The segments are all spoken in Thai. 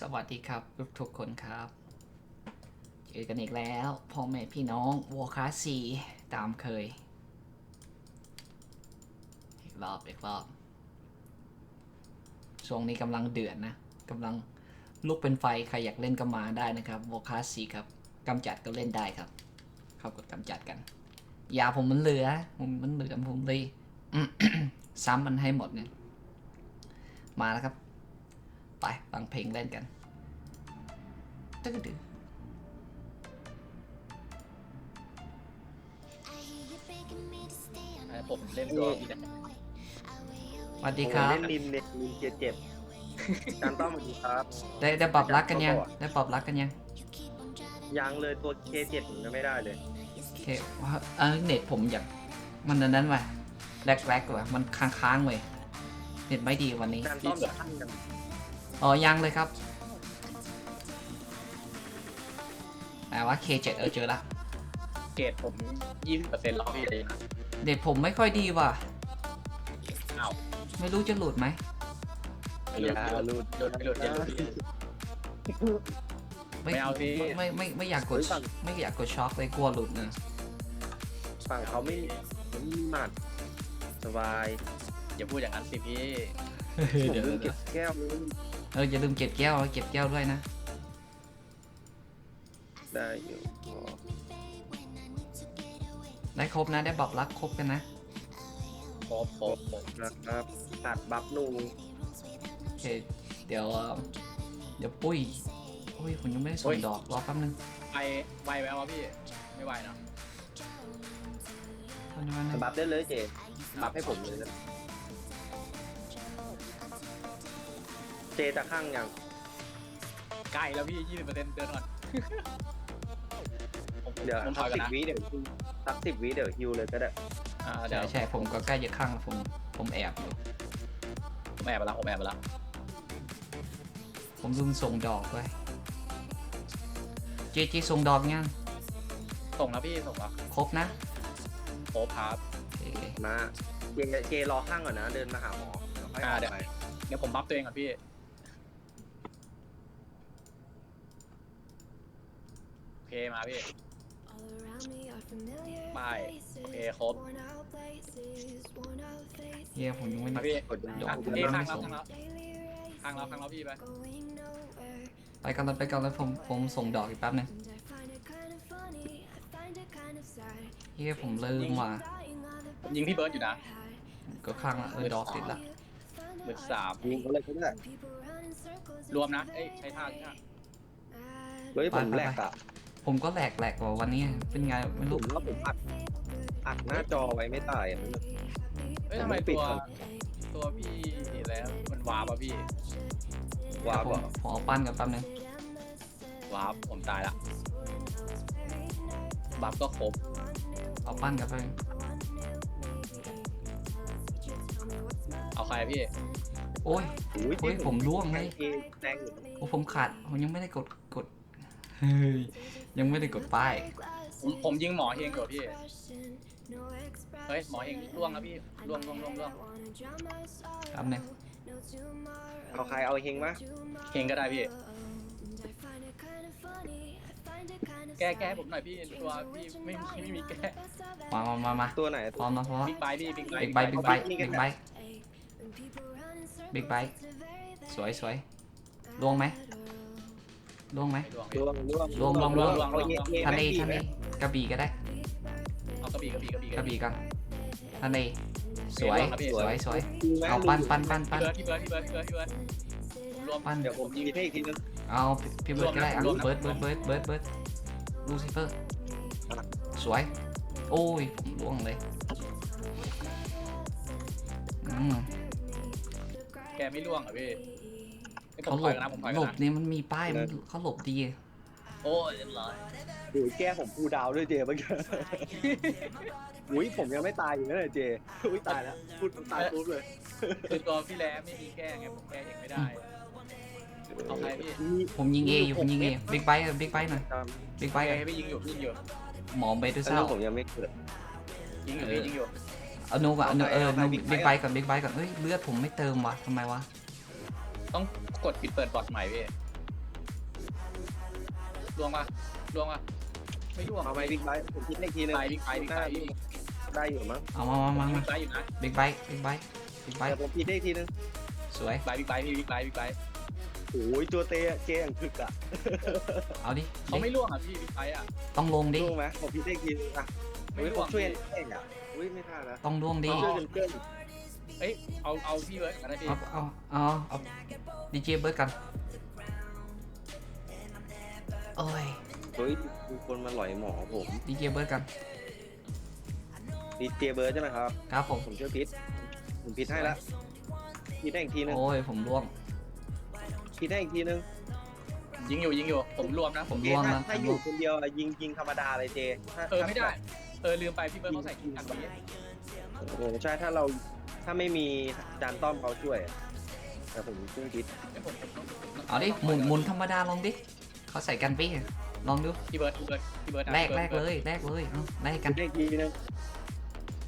สวัสดีครับทุกทุกคนครับ เจอกันอีกแล้วพ่อแม่พี่น้องวอคลาสสีตามเคย อีกรอบ อีกรอบ ช่วงนี้กำลังเดือดนะกำลังลุกเป็นไฟ ใครอยากเล่นก็มาได้นะครับวอคลาสสีครับกำจัดก็เล่นได้ครับ เข้ากดกำจัดกัน ยาผมมันเหลือ ผมมันเหลือผมเลยซ้ำมันให้หมดเนี่ย มาแล้วครับ ไปฟังเพลงเล่นกันตึ๊ดดึ๊ดให้ผมเล่นตัวพี่นะสวัสดีครับ เล่นริมเนี่ยริมเจ็บเจ็บจานต้อมสวัสดีครับ ได้ได้ปรับรักกันยัง ได้ปรับรักกันยัง ยังเลยตัว K7 ผมยังไม่ได้เลยโอเคว่าเออเน็ตผมอยากมันอันนั้นว่ะแรกๆว่ะมันค้างๆเว้ยเน็ตไม่ดีวันนี้จานต้อมแบบขั้นกัน อ๋อ ยังเลยครับแปลว่า K7 เออเจอละเกรดผมยี่สิบเปอร์เซ็นต์แล้วพี่เลยนะเน็ตผมไม่ค่อยดีว่ะ อ้าวไม่รู้จะหลุดไหมไม่หลุดไม่หลุดหลุดไม่หลุดอย่าหลุดพี่ไม่เอาสิไม่ไม่ไม่อยากกด ไม่อยากกดช็อคเลยกลัวหลุดนะฝั่งเขาไม่ไม่มีหมัดสบายอย่าพูดอย่างนั้นสิพี่ผมเดี๋ยวลืมเก็บแก้วเลย เอออย่าลืมเก็บแก้วเก็บแก้วด้วยนะ ได้อยู่อ๋อได้ครบนะ ได้ปรับรักครบกันนะโป๊บโป๊บโป๊บนะครับตัดบัฟนูโอเค เดี๋ยวเอ่อเดี๋ยวปุ้ยปุ้ยผมยังไม่ได้ส่งดอกรอแป๊บนึงไปไวไหมวะพี่ ไม่ไวเนอะแป๊บนึงแป๊บนึงบัฟได้เลยเจบัฟให้ผมเลยนะ จจะข้างยังใกล้แล้วพี่ยี่สิบเปอร์เซ็นต์เดินก่อนผมเดี๋ยวผมถสัอกยก่อสินบนะวิเดี๋ยวสักสิบวิเดี๋ยวฮิวเลยก็ได้อ่าเดี๋ใช่ยวใช่ผมก็ใกล้จะข้างแล้วผมผมแอบอยู่ผมแอบไปแล้วผมแอบไปแล้วผมลืมส่งดอกไว้เจเจส่งดอกยังส่งแล้วพี่ส่งแล้วครบนะโป๊บครับโอเคมาเจเจรอข้างก่อนนะ เดินมาหาหมอเดี๋ยวค่อยออ่าอกเดี๋ยว ไปเดี๋ยวผมบัฟตัวเองก่อนพี่ โอ เคมาพี่ ไปโอโอเคเคครบ เฮียผมยังไม่มาได้พี่ กดยังดอกอะผมเอ้ยยังข้าไม่งแล้วส่งข้างแล้วข้างแล้วข้างแล้วพี่ไปไปก่อนเลยไปก่อนเลยผมผมส่งดอกอีกแป๊บนึงเฮียผมลืมว่ะผมยิงพี่เบิร์ดอยู่นะก็ข้างละเออดอกติดละหมื่นสามยิงเขาเลยก็ได้รวมนะ เอ้ยใช้ท่าใช้ท่าเฮ้ยผมแหลกอะ ผมก็แหลกแหลกกว่าวันนี้เป็นไงไม่ผรู้มว่าผมอัดอัดหน้าจอไว้ไม่ตายอะ เอ้ยผมทำไมไม่ปิดตัวครับตัวพี่แล้วมันวาร์ปอะพี่ว้าวผมอะผมเอาปั้นกันแป๊บนึงวาร์ปผมตายละบัฟก็ครบเอาปั้นกันแป๊บนึงเอาใครพี่โอ้ยอุ้ยโอ้ยผมร่วงเลยแดงอยู่โอ้ผมขาดผมยังไม่ได้กดกด เฮ้ยยังไม่ได้กดป้าย ผมผมยิงหมอเฮงอยู่พี่ เฮ้ย หมอเฮงล่วงแล้วพี่ล่วงล่วงล่วงล่วงแป๊บนึงเอาใครเอาเฮงมะเฮงก็ได้พี่ แก้แก้ให้ผมหน่อยพี่ตัวพี่ไม่ไม่ไม่มีแก้มามามามาตัวไหนพร้อมนะพร้อมบิ๊กไบพี่บิ๊กไบบิ๊กไบบิ๊กไบบิ๊กไบบิ๊กไบสวยสวยล่วงไหม ล่วงไหมล่วงร่วงร่วงล่วงล่วงล่วงล่วงล่วงล่วงทะเลทะเลกระบี่ก็ได้เอากระบี่กระบี่กระบี่กระบี่กันทะเลสวยล่วงครับพี่สวยสวยเอาปั้นปั้นปั้นปั้นพี่เบิร์ดพี่เบิร์ดพี่เบิร์ดพี่เบิร์ดพี่เบิร์ดรวมปั้นเดี๋ยวผมยิงให้อีกทีนึงเอาพี่เบิร์ดก็ได้เอารวมนะเบิร์ดเบิร์ดเบิร์ดเบิร์ดเบิร์ดลูซิเฟอร์สวย โอ้ยผมล่วงเลยอืมแกไม่ล่วงเหรอพี่ ให้ผเขามหถลอยบกันนะผมถอยหลกันบนะนี่มันมีป้ายมันเขาหลบดี โอ้ยเรียบร้อยโอ้ยแก้ผมพูดาวด้วยเจเมื่อกี้ อุ้ยผมยังไม่ตายอยู่นั่นเลยเจ อุ้ยตายแล้วพูดตายปุ๊บเลยคือตัวพี่แล้ไม่มีแก้ไงผมแก้เองไม่ได้เอาใครพี่ผมยิงเออยู่ผมยิงเอบิ๊กไบค์บิ๊กไบค์หน่อยตามบิ๊กไบไปค์ให้พี่ยิงอยู่ยิงอยู่หมอเบดูอันเซนั้ลนผมยังไม่เกิด ยิงอยู่พี่ยิงอยู่ เอาโนก่อนเอาโนเออเอาโนไป บิ๊กไบค์ก่อนบิ๊กไบค์ก่อนเฮ้ยเลือดผมไม่เติมวะทำไมวะ ต้องกดปิดเปิดบอทใหม่พี่ล่วงปะล่วงปะไม่ล่วงเอาไปบิ๊กไบค์ผมคิดเลขทีนึงไปบิ๊กไบค์บิ๊กไบค์พี่ได้อยู่มั้งเอามามามาบิ๊มากไบค์อยู่นะบิ๊กไบค์บิ๊กไบค์บิ๊กไบค์แต่ผมคิดเลขทีนึงสวยไบค์บิ๊กไบค์พี่บิ๊กไบค์บิ๊กไบค์โอ้ยตัวเตะเจอย่างถึกอะเอาดิเขาไม่ล่วงอะพี่บิ๊กไบค์อะต้องลงดิรู้ไหมผมคิดเลขทีนึงอะไม่เฮ้ยผล่วมงช่วยเองอะอุ้ยไม่พลาดนะต้องล่วงดิช่วยกันเกิน เอ้ยเอาเอาพี่เบิร์ดกันนะพี่เอาเอาเอาเอาดีเจเบิร์ดกัน โอ้ยเฮ้ยมีคนมาหลอยหมอผมดีเจเบิร์ดกัน ดีเจเบิร์ดใช่ไหมครับ ครับผมผมช่วยพิษผมพิษให้แล้วพิษได้อีกทีนึงโอ้ยผมล่วงพิษได้อีกทีนึงยิงอยู่ยิงอยู่ ผมรวมนะ ผมเจล่วงถ้านะถ้าผมอล่วยู่งคนเดียวอะยิงยิงธรรมดาเลยเจถ้าเออไม่ได้ เออลืมไปพี่เบิร์ดเขาใส่กันนี้ โอ้โหใช่ถ้าเรา ถ้าไม่มีจานต้อมเขาช่วยอะแต่ผมช่วยพิษเดี๋ยวผมผมต้องผมต้องเอาดิหมุนหมุนธรรมดาลองดิเขาใส่กันปี้อะลองดูพี่เบิร์ดพี่เบิร์ดพี่เบิร์ดแลกแลกเลยแลกเลยเอาแลกกันพิษได้อีกทีนึง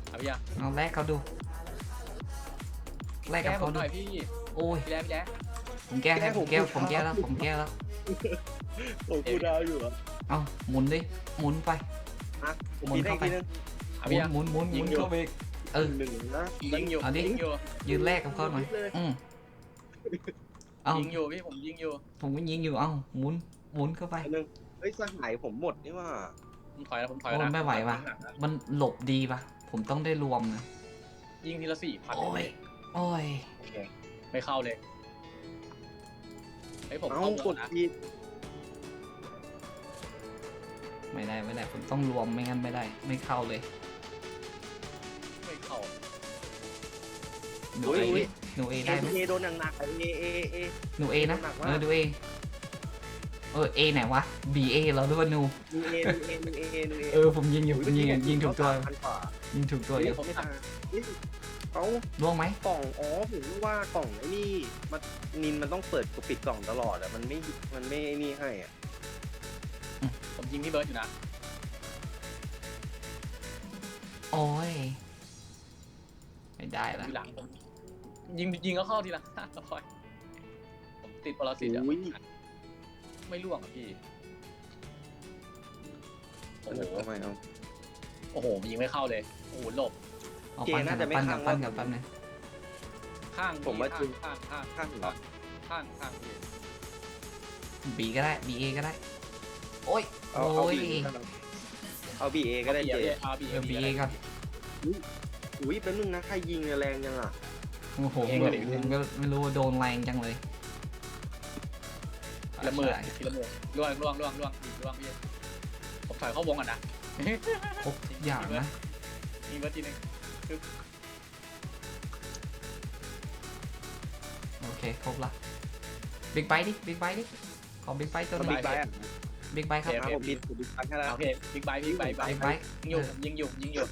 เอาพี่อะเอาแลกเขาดูแลกแก้กับผเขามหดูน่อยพี่โอ้ยพี่แจ๊พี่แจ๊ผมแก้ให้ผมแก้ผมแก้แล้วผมแก้แล้วผมกูดาวอยู่เหรอเอาหมุนดิหมุนไป อะผมพิษได้อีกทีนึงเอาหมุพี่นอะหมุนหมุนหยิมุนงอยู่ เข้าไปอีก เออ หนึ่งนะยิงอยู่เอาดิ ยิงอยู่ยืนแลกกับเขาหน่อยอืมเอายิงอยู่พี่ผมยิงอยู่ผมก็ยิงอยู่เอ้าหมุนหมุนเข้าไป อันนึงเฮ้ยสหายผมหมดนี่ว่าผมถอยแล้วผมถอยโอ้แล้วยไม่ไหวว่ะ มันหลบดีปะผมต้องได้รวมนะยิงทีละสี่พันโอ้ยโอ้ยไม่เข้าเลยไอ้ยผมเอ้าเข้ากดนะผิดไม่ได้ไม่ได้ผมต้องรวมไม่งั้นไม่ได้ ไม่เข้าเลย หนูเอดิหนูเอเอได้ไหมเอโดนหนักๆอะเอเอเอ หนูเอนะหนักมาก เออดูเอเออเอไหนวะ B A เหรอหรือว่าหนู ดูเอดูเอดูเอดูเอเออผมยิงอยู่ผมยิงอยู่ยิงถูกตัวพันกว่ายิงถูกตัวอยู่ผมไม่ตายนี่เขาล่วงไหมกล่องอ๋อผมรู้ว่ากล่องไอ้นี่มันนินมันต้องเปิดกับปิดกล่องตลอดอะมันไม่มันไม่ไอ้นี่ให้อะผมยิงพี่เบิร์ดอยู่นะโอ้ยไม่ได้ละทีหลังผม ยิงยิงก็เข้าทีหลังพอยผมติดปรสิตอะอุ้ยไม่ล่วงอะพี่ โอ้เอโหอเอาไม่เอา โอ้โหยิงไม่เข้าเลย โอ้โหหลบเอาปั้นกันปั้นกันปั้นกันปั้นกันข้างผมว่าจริง ข้างข้างข้างเหรอข้างข้างพี่ บีก็ได้ B A ก็ได้ โอ้ยเอาเอาโอ้ยบีเอาบีเอก็ได้เจ เอาบีเออ B A ก่อนอุ้ยเป็นนึงนะใครยิงแรงยังอะ โอ้โหผมก็ผมก็ไม่รู้ว่าโดนแรงจังเลยละเมิดใช่ทีละเมิดล่วงล่วงล่วงล่วงล่วงพี่ผมถอยเข้าวงก่อนนะครบอย่างนะมีเบิร์ดทีหนึงโอเคครบละบิ๊กไบดิบิ๊กไบดิขอบิ๊กไบตัวเอานึบิ๊งกไบค์อะบิ๊กไบครับครับผมบินผมบินไปแค่แล้วโอเคบิ๊กไบค์บิ๊กไบค์บิ๊กไบยิงอยู่ยิงอยู่ยิงอยู่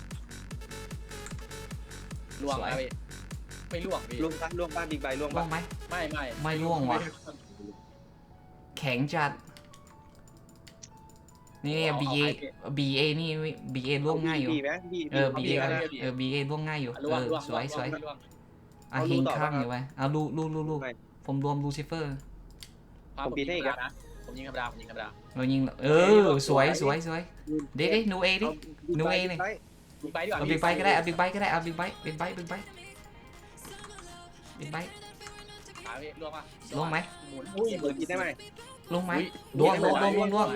ล่วงแล้วพี่ ไม่ล่วงพี่ล่วงบ้านล่วงบ้านบิ๊กไบค์ล่วงล่วบ้างนไหม ไม่ไม่ไม่ล่วงว่ะ แข็งจัด นี่ B A B A นี่ B A ล่วงง่ายอยู่ บีไหมบีเออ B A ก็ก็ได้ได้เออ B A ล่วงง่ายอยู่ล่วเองอ ล่วงสวยสวยล่วงอะเอาหิลูงต่อข้างป่ะอยู่ไว้เอาลูลูลูลูไม่ ผมรวมลูซิเฟอร์ผมยิงธรรมดานะผมยิงธรรมดาผมยิงธรรมดาเรายิง เออ สวยสวยสวยเด็ดดิหนูเอดิ หนูเองนี่บิ๊กไบค์ดีกว่าเอาบิ๊กไบค์ก็ได้เอาบิ๊กไบค์ก็ได้เอาบิ๊กไบค์บิ๊กไบค์บิ๊กไบค์ บิ๊กไบค์ขาพี่ล่วงป่ะล่วงไหมหมุนอุ้ยเปิดกินได้ไหมล่วงไหมอุ๊ยล่วงล่วงล่วงล่วงล่วง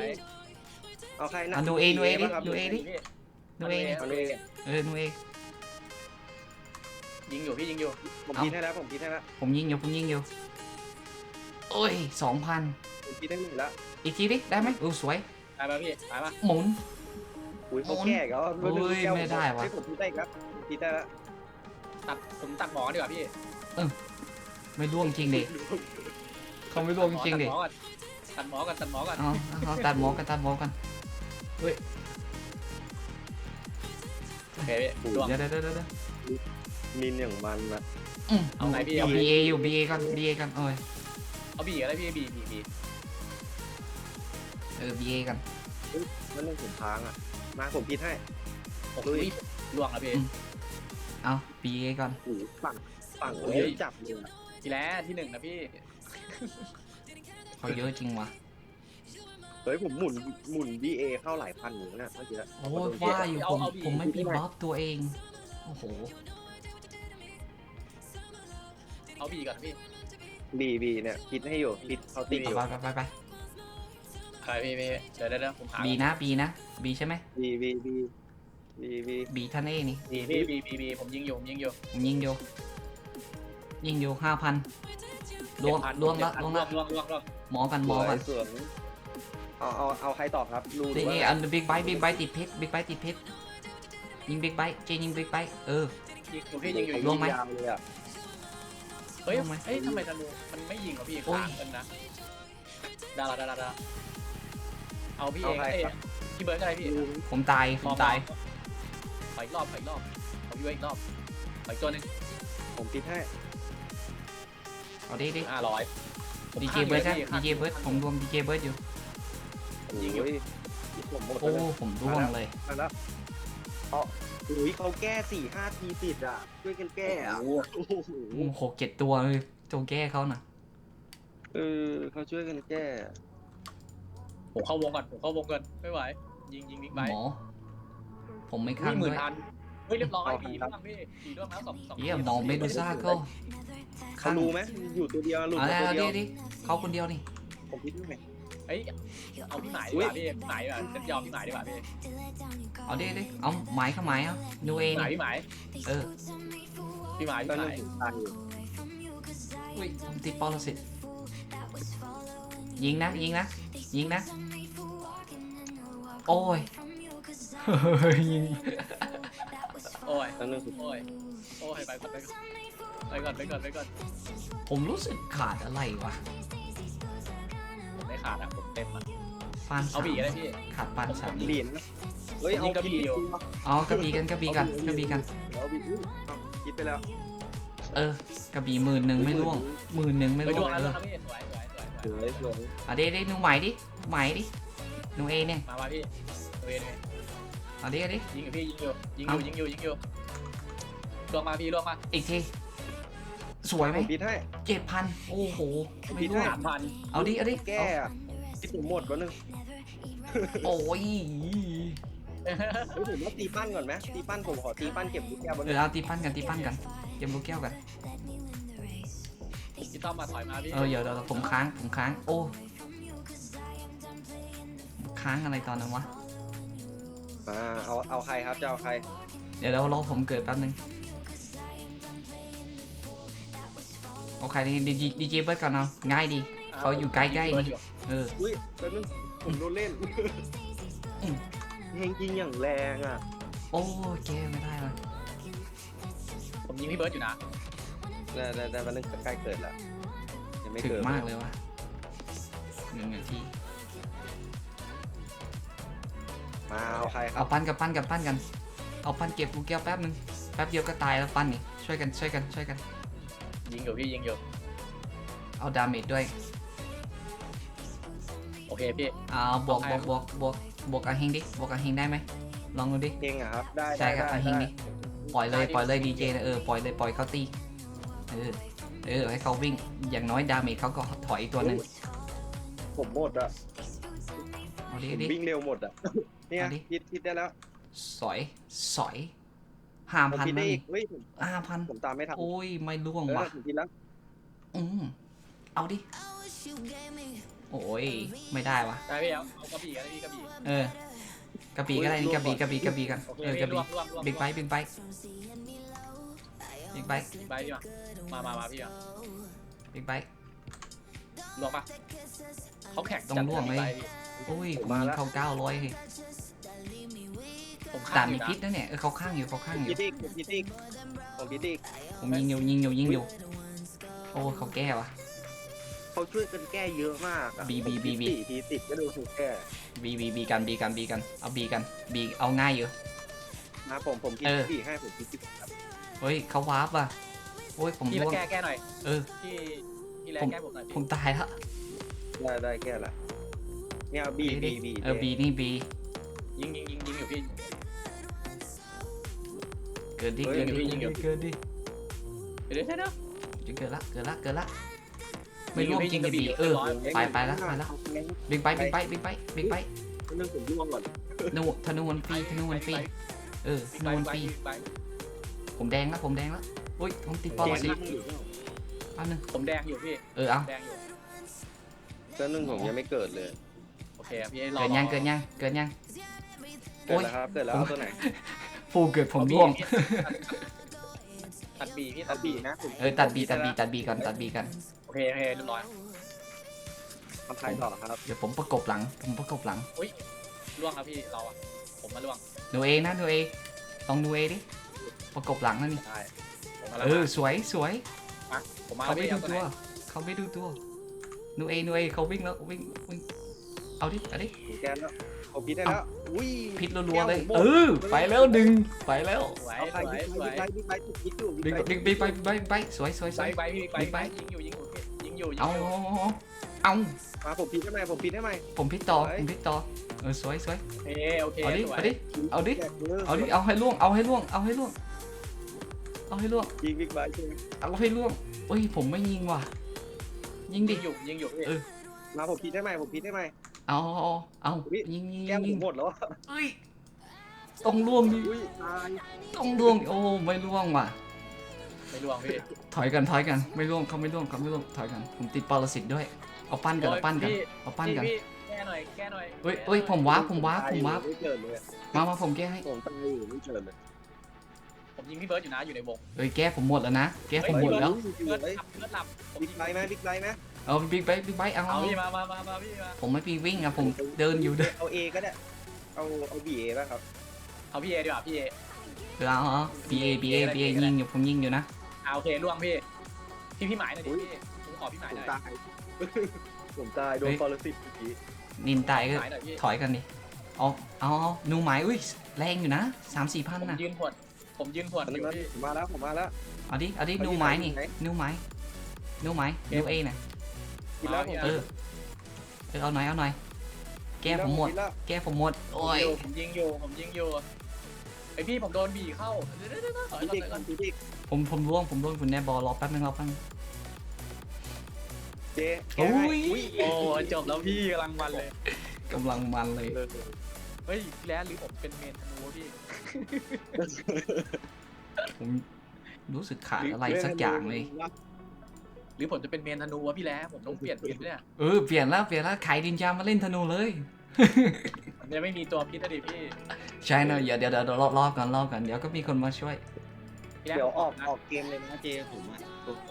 เอาใครนะอะดูเอดูเอดิบ้างครับดูเอดิหนูเอเอาดูเอเออหนูเอ ยิงอยู่พี่ยิงอยู่ผมกินให้แล้วผมกินให้แล้วผมยิงอยู่ผมยิงอยู่โอ้ยสองพันผมกินได้หนึ่งแล้วอีกทีดิได้ไหมโอ้สวยไปป่ะพี่ไปป่ะหมุน อุ้ยเขาแก้อีก็โอ้ยไม่ได้ว่ะผมกินได้ครับผมกินได้แล้วตัดผมตัดหมอดีกว่าพี่ ไม่ล่วงจริงดิเขาไม่ล่วงจริงดิตัดหมอก่อนตัดหมอก่อนตัดหมอก่อนเอาเอาตัดหมอกันตัดหมอกันโอเคพี่ล่วงเดี๋ยวเดี๋ยวเดี๋ยวเดี๋ยวมินอย่างมันนะอืมเอาไหนพี่เอาเอา B A อยู่ B A กัน B A กันโอ้ยเอาบีอะไรพี่บีบีบีเออ B A กันมันเรื่องผมพังอะ มาผมกินให้โอ้ยล่วงแล้วพี่เอา B A กันโอ้โหฝั่ง ฝั่งโอ้ยเยอะจับเลยอะทีแล้วที่หนึ่งนะพี่เขาเยอะจริงวะเฮ้ยผมหมุนหมุน BA เข้าหลายพันอยู่นะเมื่อกี้โอ้ยว่าอยู่ผมผมไม่มีบัฟตัวเองโอ้โหเอาบีก่อนพี่บีบีเนี่ยคิดให้อยู่คิดเขาติดอยู่ไปไปไปไปใครพี่พี่เดี๋ยวเดี๋ยวเดี๋ยวผมหาบีนะบีนะบีใช่ไหมบีบีบีบีบีบีท่านเอนี่บีพี่บีบีบีผมยิงอยู่ผมยิงอยู่ผมยิงอยู่ ยิงอยู่ห้าพันรวม7,000รวมละรวมละรวมรวมรวมหมอกันหมอกันสวยเอาเอาเอาใครตอบครับรู้หรือนี่ว่าอันบิ๊กไบค์บิ๊กไบค์ติดเพชรบิ๊กไบค์ติดเพชรยิงบิ๊กไบค์เจยิงบิ๊กไบค์เออยิงอยู่พี่ยิงอยู่รวมไหมยาวเลยอะเฮ้ยรวมไหมเฮ้ยทำไมธนูมันไม่ยิงวะพี่โอ้ยค้างกันนะดาราดาราดาราเอาพี่เอเอางใครเอ้ยครับพี่เบิร์ดอะไรพี่ผมตายผมตายขออีกรอบขออีกรอบขอพี่เบิร์ดอีกรอบขออีกตัวหนึงผมคิดให้ เอาดิดิห้าร้อยดีเจเบิร์ดครับดีเจเบิร์ดผมรวมดีเจเบิร์ดอยู่ยิงอยู่โผมหมดโอ้แล้วผมร่วงเลย มาแล้วอ๋ออุ้ยเขาแก้สี่ห้าทีติดอะช่วยกันแก้อะโอ้โหโอ้หกเจ็ดตัวเลยตัวแก้เขาน่ะเออเขาช่วยกันแก้ผมเข้าวงก่อนผมเข้าวงก่อนไม่ไหว ยิงยิงบิ๊กไบหมอ ผมไม่อุ้ข้ายงหมื่ด้นวยอัน เฮ้ยเรียบร้อยผีบ้างพี่ผีด้วยแล้วสองสองเยี่ยมหมอเมดูซ่าก็เขารู้ไหมอยู่ตัวเดียวหลุดเอามาเอาตัวเดีดิยวดิเขาคนเดียวนี่ผมคิดให้เฮ้ยเอาพี่หมายดีกว่าพี่พี่หมายดีกว่าจะยอมพี่หมายดีกว่าพี่เอาดิดิเอาหมายเข้าหมายเอาดูเองพี่หมายพี่หมายเออพี่หมายตอนพี่หนั้มานยผมตายอยู่อุ้ยผมติดปรสิตยิงนะยิงนะยิงนะโอ้ยยิง โอ้ยตอนนั้นผมโอ้ย โอ้ย ไปก่อนไปก่อนไปก่อนไปก่อนไปก่อนผมรู้สึกขาดอะไรวะผมไม่ขาดอะผมเต็มอะ ปานเอาสามบีอะไรพี่ ขาดปานสามเหรียญนะเฮ้ยผมยิเอางกระบี่อยู่อ๋อกระบี่กันกระบี่กันกระบี่กัน เอาบีอุ๊ยเอาคิดไปแล้ว เออกระบี่หมื่นหนึ่งไม่ร่วงหมื่นหนึ่งไม่ไปร่ดววงงแล้วเออครับพี่สวยสวยสวยสวยสวยสวยเอาดิดิหนูใหม่ดิใหม่ดิหนูเอเนี่ย มามาพี่ตัวเองเลย เอาดิเอาดิยิงอยู่พี่ยิงอยู่ยิงอยู่ยิงอยู่ยิงอยู่ลวงมาพี่ลวงมาอีกทีสวยไหมผมคิดให้ เจ็ดพันโอ้โหไม่คิดร่วให้งสามพันเอาดิเอาดิแก้อะคิดผมหมดวันนึงโอ้ยเฮ้ยผมว่าตีปั้นก่อนไหมตีปั้นผมขอตีปั้นเก็บลูกแก้วบนเออเอาตีปั้นกันตีปั้นกันเกมลูกแก้วกันพี่ต้อมมาถอยมาพี่เออเดี๋ยวเดี๋ยวผมค้างผมค้างโอ้ค้างอะไรตอนนั้นวะ อ่าเอาเอาใครครับจะเอาใครเดี๋ยวเรารอผมเกิดแป๊บนึงโอเคดีดีดีเจเบิร์ดก่อนเอาง่ายดี เขาอยู่ใกล้ๆนี่เอออุ้ยตอนนึงผมโดนเล่นอืมเฮงจริงอย่างแรงอะ โอ้เกมไม่ได้เลยผมยิงพี่เบิร์ดอยู่นะแต่แต่แต่วันนึงใกล้เกิดแล้วยังไม่ถึงเกิดมากเลยวะหนึ่งนาที มาเอาใครครัเอาบปั้นกับปั้นกับปั้นกัน เอาปั้นเก็บลูกแก้วแป๊บนึงแป๊บเดียวก็ตายแล้วปั้นนี่ช่วยกันช่วยกันช่วยกัน ยิงอยู่พี่ยิงอยู่เอาดาเมจด้วยโอเคพี่ เอาบวกบวกบวกบวกบวกอาเฮงดิบวกอาเฮงได้ไหมลองดูดิเฮงอะครับ ได้ใช่ได้ครับได้อาเฮงได้ดิปล่อยเลยปล่อยเลยดีเจนะเออปล่อยเลยปล่อยเขาตีเออเออให้เขาวิ่งอย่างน้อยดาเมจเขาก็ถอยตัวหนึงผมหมดอะ เอาดิผมดิวิ่งเร็วหมดอะเนี่ยเอาดิคิดคิดได้แล้วสอยสอยห้าผมพันคิดนั่ได้นอีกเฮ้ยผมห้าพันผมตามไม่ทันโอ้ยไม่ล่วงเออว่ะผมคิดแล้วอืมเอาดิ โอ้ยไม่ได้ว่ะได้พี่เอาเอากระบี่อะไรพี่กระบี่เออกระบี่ก็ได้นี่กระบี่กระบี่กระบี่กันโอเคเออกพี่ระรวบี่มรวมรวมบิ๊กไบค์บิ๊กไบค์บิ๊กไบค์ไปพี่มามามามาพี่มาบิ๊กไบค์ รวมปะเขาแข่งต้องร่วงเลยจัดพี่ โอ้ยผมยิงเขาเก้าร้อยผมด่าข้านงอมียู่นะพิษนะเนี่ยเออเขาข้างอยู่เขาข้างผมอคิยู่ดอีกผมคิดอีกผมคิดอีกผมยิงอยู่ยิงอยู่ยิงอยู่โอ้เขาแก้ว่ะเขาช่วยกันแก้เยอะมากอะบีบีบีบี ผมคิดสี่ทีติดก็ดูถูกแก้บีบีบีกันบีกันบีกันเอาบีกันบีเอาง่ายอยู่ นะผมผมคิดเออสี่ให้ผมคิดสิบครับเฮ้ยเขาวาร์ปว่ะโอ้ยผมพี่ละร่วงแก้แก้หน่อยเออ พี่พี่แลแก้ผมหน่อยผพี่มตายแล้วได้ได้แก้ละ เนี่ยบีบีบีเออบีนี่บียิงยิงยิงยิงอยู่พี่เกิดดิเฮ้ยเกิดดิยิงอยู่เกิดดิเดี๋ยวเดี๋ยวเดี๋ยวจะเกิดละเกิดละเกิดละไม่ร่วงจริงกระบี่เออไปไปแล้วไปแล้วบิ๊กไบค์บิ๊กไบค์บิ๊กไบค์บิ๊กไบค์เรื่องผมร่วงก่อนธนูธนูมันฟรีธนูมันฟรีเออธไปนูมันไปฟรีไปผมแดงแล้วผมแดงแล้วอุ้ยผมติดปรสิตอันหนึงผมแดงอยู่พี่เออเอาแดงอยู่เรื่องนึงผมยังไม่เกิดเลย โอเคพี่รอเกิดยังเกิดยังเกิดยังเกิดแล้วครับเกิดแล้วเอาตัวไหนฟูเกิดผมร่วง ตัดบีพี่เอาตัดบีบีนะผมเออตัดบีตัดบีตัดบีก่อนตัดบีกันโอเคโอเคเรียบร้อยทำใครต่อครับเดี๋ยวผมประกบหลัง ผมประกบหลัง ล่วงแล้วพี่เราอะผมมาล่วงดูเอนะดูเอลองดูเอดิประกบหลังนั่นนี่ได้ผมมาเออสวยสวยผมมาเขาแล้วไม่พี่ดูเอาตัวตัไหวนเขาไม่ดูตัวดูเอดูเอเขาวิ่งแล้ววิ่งวิ่ง เอาดิเอาดิแกนแล้วเอาพิษได้แล้ว อุ้ยพิษรัวๆเลย เออ ไปแล้วดึง ไปแล้วสวเอาสใครวยบิ๊กสวไบค์บิ๊กไบค์ถูกพิษอยู่ดึงงไบค์ดึงไปไปไปไปสวยสวยสไปวย ไปพี่ไปไปไบค์ยิงอยู่ยิงอยู่ยิงอยู่ยิงเอาอยู่เอามาผมพิษได้ไหมผมพิษได้ไหมผมพิษต่อผมพิษต่อ เออสวยสวยโอเคโอเคเอาดิสวยเอาดิ เอาดิ เอาดิ เอาให้ล่วง เอาให้ล่วง เอาให้ล่วง เอาให้ล่วง ยิงบิ๊กไบค์ใช่ไหมเอาให้ล่วงเอ้ย ผมไม่ยิงว่ะ ยิงยิดิงอยู่ยิงอยู่พี่เออ มาผมพิษได้ไหมผมพิษได้ไหม เอาเอาเอายิงยิงแก้วผยิมงหมดแล้วเอ้ยต้องล่วงดิอุ้ยตายต้องล่วงดิโอ้ไม่ล่วงว่ะ ไม่ล่วงพี่ถอยกันถอยกันไม่ล่วงเขาไม่ล่วงเขาไม่ล่วงถอยกันผมติดปรสิตด้วยเอาปั้นกันเอาปั้นกันพี่เอาปั้นกันพี่แก้หน่อยแก้หน่อยเฮ้ยเฮ้ยผมว้าร์ปผมว้าร์ปผมว้าร์ปไม่เกิดเลยมามาผมแก้ให้ผมตายอยู่ไม่เกิดเลย ผมยิงพี่เบิร์ดอยู่นะอยู่ในวงเฮ้ยแก้ผมหมดแล้วนะแก้ผมหมดแล้วเบิร์ดหลับเบิร์ดหลับผมบิ๊กไบค์ไหมบิ๊กไบค์ไหมเอาบิ๊กไบค์บิ๊กไบค์เอาเอาพี่มามามามาพี่มาผมไม่ปีวิ่งอะผมเดินอยู่เดินเอาเอก็ได้ เอาเอาบีเอป่ะครับ เอาพี่เอดีกว่าพี่เอเอาเอาบีเอบีเอบีเอยิงอยู่ผมยิงอยู่นะเอาโอเคล่วงพี่พี่พี่หมายหน่อยดิพี่ผมขอพี่หมายผหมน่อยตาย ผมตายโดนปรสิตเมื่อกี้นินตายก็หมายหน่อยพี่ถอยกันดิเอาเอาเอาหนูหมายอุ้ยแรงอยู่นะสามสี่พันผมนะยืนผวด ผมยืนผวดอันอนี้ยู่มันพี่ ผมมาแล้วผมมาแล้ว เอาดิเอาดิเอาหนูที่หมายไหนนี่ไหนหนูหมายหนูหมายหนูเอน่ะกินแล้วผมเออเออเอาหน่อยเอาหน่อย แก้ผมหมด กินแล้วแก้ผมหมดโอ้ยผมยิงอยู่ผมยิงอยู่ไอพี่ผมโดนบีเข้าเดี๋ยวเดี๋ยวเดี๋ยวถอยพี่ก่อนดิถอยก่อนพี่ดิผมผมร่วงผมร่วงคุณแน่บอลรอแป๊บนึงรอแป๊บนึง เจ๊โอ้ย โอ้จบแล้วพี่กำลังมันเลยกำลังมันเลย เออ เฮ้ยแล้วหรือผมเป็นเมนธนูวะพี่ ผมรู้สึกขาดอะไรสักอย่างเลย หรือผมจะเป็นเมนธนูวะพี่แล้วผมต้องเปลี่ยนพิษเนี่ยเออเปลี่ยนแล้วเปลี่ยนแล้วขายดินจามาเล่นธนูเลยมันจะไม่มีตัวพิษนะดิพี่ใช่เนอะเดี๋ยวเดี๋ยวเดี๋ยวรอรอก่อนรอก่อนเดี๋ยวก็มีคนมาช่วย พี่แรกเดี๋ยวออกนะออกเกมเลยนะเจผมอะ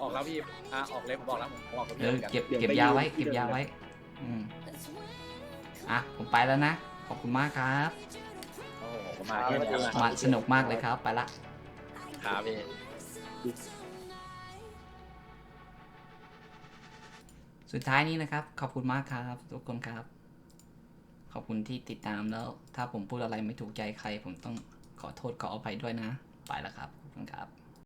ออกแล้วพี่อะออกเลยผมบอกแล้วผมออกกับเอพี่อเหมือนกัน เก็บเดี๋ยวเก็บไปยาอยู่ไว้ที่เก็บเดิมยาไว้ อืมอะผมไปแล้วนะ ขอบคุณมากครับ โอ้โหมาแค่นี้ละมาสนุกมากเลยครับ ไปละ ครับพี่สุดท้ายนี้นะครับ ขอบคุณมากครับทุกคนครับ ขอบคุณที่ติดตามแล้ว ถ้าผมพูดอะไรไม่ถูกใจใคร ผมต้องขอโทษขออภัยด้วยนะ ไปแล้วครับ ขอบคุณครับ